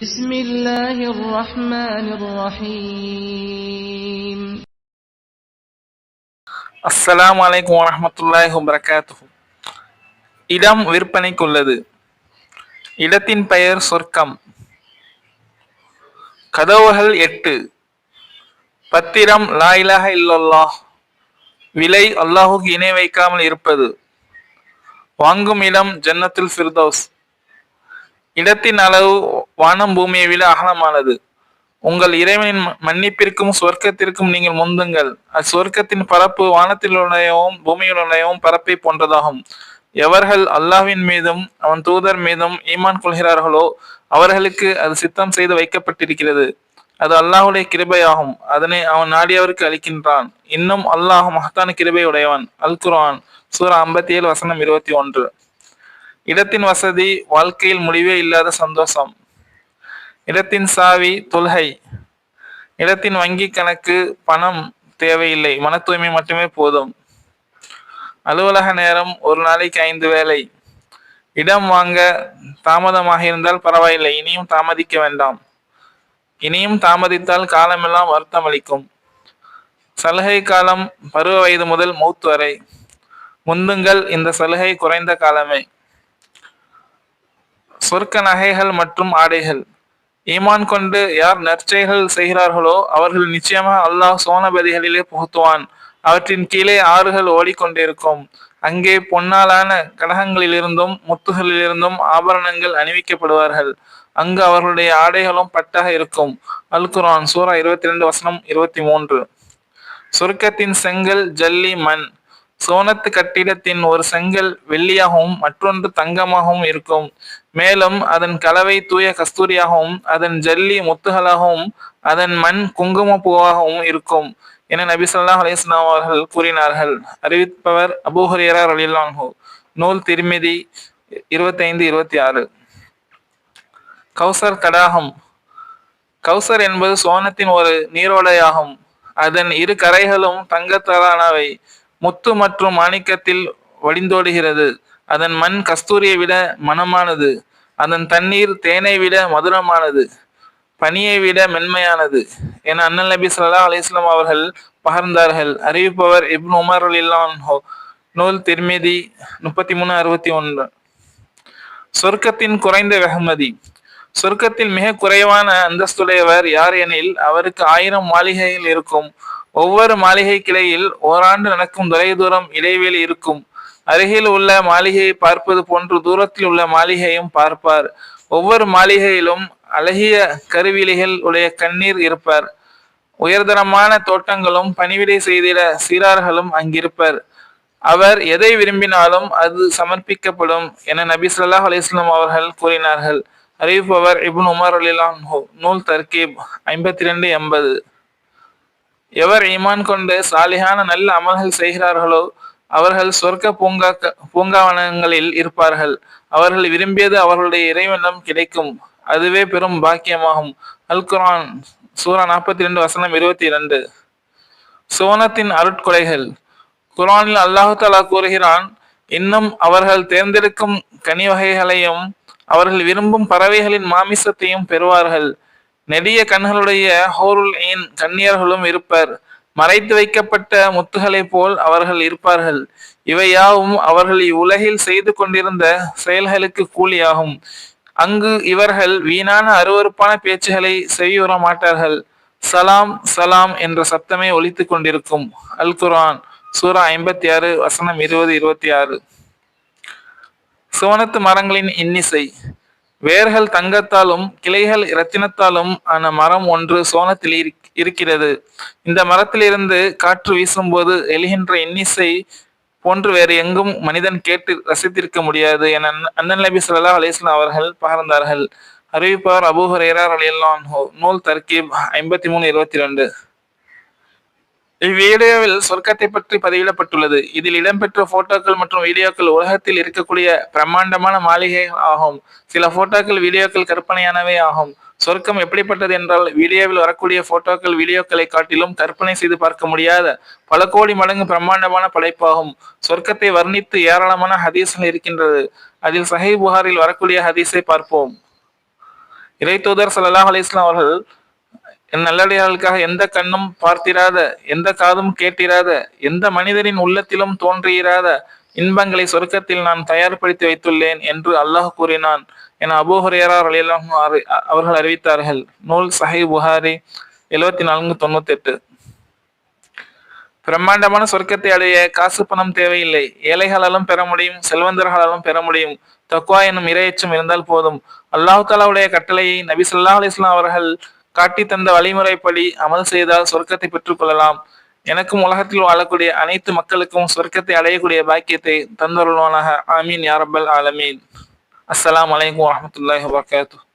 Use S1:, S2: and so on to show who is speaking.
S1: بسم الله الرحمن الرحيم
S2: அஸ்ஸலாமு அலைக்கும் வரஹ்மத்துல்லாஹி வபரகாத்துஹு இடம் விற்பனைக்குள்ளது இடத்தின் பெயர் சொர்க்கம் கதவுகள் எட்டு பத்திரம் லா இலாஹ இல்லல்லாஹ் விலை அல்லாஹுக்கு இணை வைக்காமல் இருப்பது வாங்கும் இடம் ஜன்னத்துல் ஃபிர்தௌஸ் இடத்தின் அளவு வானம் பூமியை விட அகலமானது. உங்கள் இறைவனின் ம- மன்னிப்பிற்கும் சொர்க்கத்திற்கும் நீங்கள் முந்துங்கள். அச்சொர்க்கத்தின் பரப்பு வானத்திலுடையவும் பூமியிலுடையவும் பரப்பை போன்றதாகும். எவர்கள் அல்லாஹ்வின் மீதும் அவன் தூதர் மீதும் ஈமான் கொள்கிறார்களோ அவர்களுக்கு அது சித்தம் செய்து வைக்கப்பட்டிருக்கிறது. அது அல்லாஹ்வுடைய கிருபையாகும். அதனை அவன் நாடியவருக்கு அளிக்கின்றான். இன்னும் அல்லாஹ் மகத்தான கிருபை உடையவன் அல் குரான் சூரா ஐம்பத்தி ஏழு வசனம் இருபத்தி ஒன்று. இடத்தின் வசதி வாழ்க்கையில் முடிவே இல்லாத சந்தோஷம். இடத்தின் சாவி தொல்கை. இடத்தின் வங்கி கணக்கு பணம் தேவையில்லை. மன தூய்மை மட்டுமே போதும். அலுவலக நேரம் ஒரு நாளைக்கு ஐந்து வேளை. இடம் வாங்க தாமதமாக இருந்தால் பரவாயில்லை. இனியும் தாமதிக்க வேண்டாம். இனியும் தாமதித்தால் காலமெல்லாம் வருத்தம் அளிக்கும். சலுகை காலம் பருவ வயது முதல் மூத்து வரை. முந்துங்கள் இந்த சலுகை குறைந்த காலமே. சொர்க்க நகைகள் மற்றும் ஆடைகள். ஈமான் கொண்டு யார் நற்செயல்கள் செய்கிறார்களோ அவர்கள் நிச்சயமாக அல்லாஹ் சோனபதிகளிலே புகுத்துவான். அவற்றின் கீழே ஆறுகள் ஓடிக்கொண்டிருக்கும். அங்கே பொன்னாலான கடகங்களிலிருந்தும் முத்துகளிலிருந்தும் ஆபரணங்கள் அணிவிக்கப்படுவார்கள். அங்கு அவர்களுடைய ஆடைகளும் பட்டாக இருக்கும். அல்குரான் சூரா இருபத்தி ரெண்டு வசனம் இருபத்தி மூன்று. சொர்க்கத்தின் செங்கல் ஜல்லி மண். சோனத்து கட்டிடத்தின் ஒரு செங்கல் வெள்ளியாகவும் மற்றொன்று தங்கமாகவும் இருக்கும். மேலும் அதன் கலவை தூய கஸ்தூரியாகவும் அதன் ஜல்லி முத்துகளாகவும் அதன் மண் குங்கும பூவாகவும் இருக்கும் என நபி ஸல்லல்லாஹு அவர்கள் கூறினார்கள். அறிவிப்பவர் அபூ ஹுரைரா நூல் திருமிதி இருபத்தைந்து இருபத்தி ஆறு. கௌசர் தடாகம். கௌசர் என்பது சோனத்தின் ஒரு நீரோடையாகும். அதன் இரு கரைகளும் தங்கத்தாலானவை முத்து மற்றும் மாணிக்கத்தில் வடிந்தோடுகிறது அதன் மண் கஸ்தூரியை விட மனமானது அதன் தண்ணீர் தேனை விட மதுரமானது. பனியை விட மென்மையானது. என அண்ணல் நபி ஸல்லல்லாஹு அலிஸ்லாம் அவர்கள் பகர்ந்தார்கள். அறிவிப்பவர் இப்னு உமர் ரலியல்லாஹு நூல் திருமேதி முப்பத்தி மூணு அறுபத்தி ஒன்று. சொர்க்கத்தின் குறைந்த வெகுமதி. சொர்க்கத்தில் மிக குறைவான அந்தஸ்துடையவர் யார் எனில் அவருக்கு ஆயிரம் மாளிகைகள் இருக்கும். ஒவ்வொரு மாளிகை கிளையில் ஓராண்டு நடக்கும் தொலைதூரம் இடைவெளி இருக்கும். அருகில் உள்ள மாளிகையை பார்ப்பது போன்று தூரத்தில் உள்ள மாளிகையும் பார்ப்பார். ஒவ்வொரு மாளிகையிலும் அழகிய கருவிலிகள் உடைய கண்ணீர் இருப்பார். உயர்தரமான தோட்டங்களும் பணிவிடை செய்திட சீரார்களும் அங்கிருப்பர். அவர் எதை விரும்பினாலும் அது சமர்ப்பிக்கப்படும் என நபி சொல்லாஹ் அலிஸ்லாம் அவர்கள் கூறினார்கள். அறிவிப்பவர் இபுன் உமர் அலிலான்ஹு நூல் தர்கீப் ஐம்பத்தி ரெண்டு எண்பது. எவர் ஈமான் கொண்டு சாலிகான நல்ல அமல்கள் செய்கிறார்களோ அவர்கள் சொர்க்க பூங்கா பூங்காவனங்களில் இருப்பார்கள். அவர்கள் விரும்பியது அவர்களுடைய இறைவனிடம் கிடைக்கும். அதுவே பெரும் பாக்கியமாகும். அல் குரான் சூரா நாற்பத்தி ரெண்டு வசனம் இருபத்தி இரண்டு சோனத்தின் அருட்கொலைகள். குர்ஆனில் அல்லாஹு தஆலா கூறுகிறான் இன்னும் அவர்கள் தேர்ந்தெடுக்கும் கனி வகைகளையும் அவர்கள் விரும்பும் பறவைகளின் மாமிசத்தையும் பெறுவார்கள். நெடிய கண்களுடைய ஹோருல் ஏன் கன்னியர்களும் இருப்பர். மறைத்து வைக்கப்பட்ட முத்துகளைப் போல் அவர்கள் இருப்பார்கள். இவை யாவும் அவர்கள் இவ்வுலகில் செய்து கொண்டிருந்த செயல்களுக்கு கூலியாகும். அங்கு இவர்கள் வீணான அருவருப்பான பேச்சுகளை செய்யுற மாட்டார்கள். சலாம் சலாம் என்ற சத்தமே ஒலித்துக் கொண்டிருக்கும். அல் குரான் சூரா ஐம்பத்தி ஆறு வசனம் இருபது இருபத்தி ஆறு. சுவனத்து மரங்களின் இன்னிசை. வேர்கள் தங்கத்தாலும் கிளைகள் இரத்தினத்தாலும் ஆன மரம் ஒன்று சோனத்தில் இருக்கிறது. இந்த மரத்திலிருந்து காற்று வீசும்போது எழுகின்ற இன்னிசை போன்று வேறு எங்கும் மனிதன் கேட்டு ரசித்திருக்க முடியாது என அண்ணன் நபி சொல்லா அலிஸ்லாம் அவர்கள் பகர்ந்தார்கள். அறிவிப்பார் அபூ ஹரேரா ரலியல்லாஹு நூல் தர்கீப் ஐம்பத்தி மூணு இருபத்தி ரெண்டு. இவ்வீடியோவில் சொர்க்கத்தை பற்றி பதிவிடப்பட்டுள்ளது. இதில் இடம்பெற்ற போட்டோக்கள் மற்றும் வீடியோக்கள் உலகத்தில் இருக்கக்கூடிய பிரம்மாண்டமான மாளிகை ஆகும். சில போட்டோக்கள் வீடியோக்கள் கற்பனையானவை ஆகும். சொர்க்கம் எப்படிப்பட்டது என்றால் வீடியோவில் வரக்கூடிய போட்டோக்கள் வீடியோக்களை காட்டிலும் கற்பனை செய்து பார்க்க முடியாத பல கோடி மடங்கு பிரம்மாண்டமான படைப்பாகும். சொர்க்கத்தை வர்ணித்து ஏராளமான ஹதீஸ்கள் இருக்கின்றது. அதில் சஹி புகாரில் வரக்கூடிய ஹதீஸை பார்ப்போம். இறை தூதர் சல்லாஹ் அலைஹி வஸல்லம் அவர்கள் என் நல்லடியார்களுக்காக எந்த கண்ணும் பார்த்திராத எந்த காதும் கேட்டிராத எந்த மனிதரின் உள்ளத்திலும் தோன்றியிராத இன்பங்களை சொர்க்கத்தில் நான் தயார்படுத்தி வைத்துள்ளேன் என்று அல்லாஹ் கூறினான். என அபூ ஹுரைரா அவர்கள் அறிவித்தார்கள். நூல் சஹி புகாரி எழுவத்தி நான்கு தொண்ணூத்தி எட்டு பிரம்மாண்டமான சொர்க்கத்தை அடைய காசு பணம் தேவையில்லை. ஏழைகளாலும் பெற முடியும் செல்வந்தர்களாலும் பெற முடியும். தக்குவா என்னும் இரையச்சம் இருந்தால் போதும். அல்லாஹ் தாலாவுடைய கட்டளையை நபி சொல்லா அலிஸ்லாம் அவர்கள் காட்டி தந்த வழிமுறைப்படி அமல் செய்தால் சொர்க்கத்தை பெற்றுக்கொள்ளலாம் எனக்கும் உலகத்தில் வாழக்கூடிய அனைத்து மக்களுக்கும் சொர்க்கத்தை அடையக்கூடிய பாக்கியத்தை தந்தருள்வானாக. ஆமீன் யாரப்பல் ஆலமீன். அஸ்லாம் வலைக்கம் வரஹ்மத்துல்லாஹி வபரகாத்துஹு.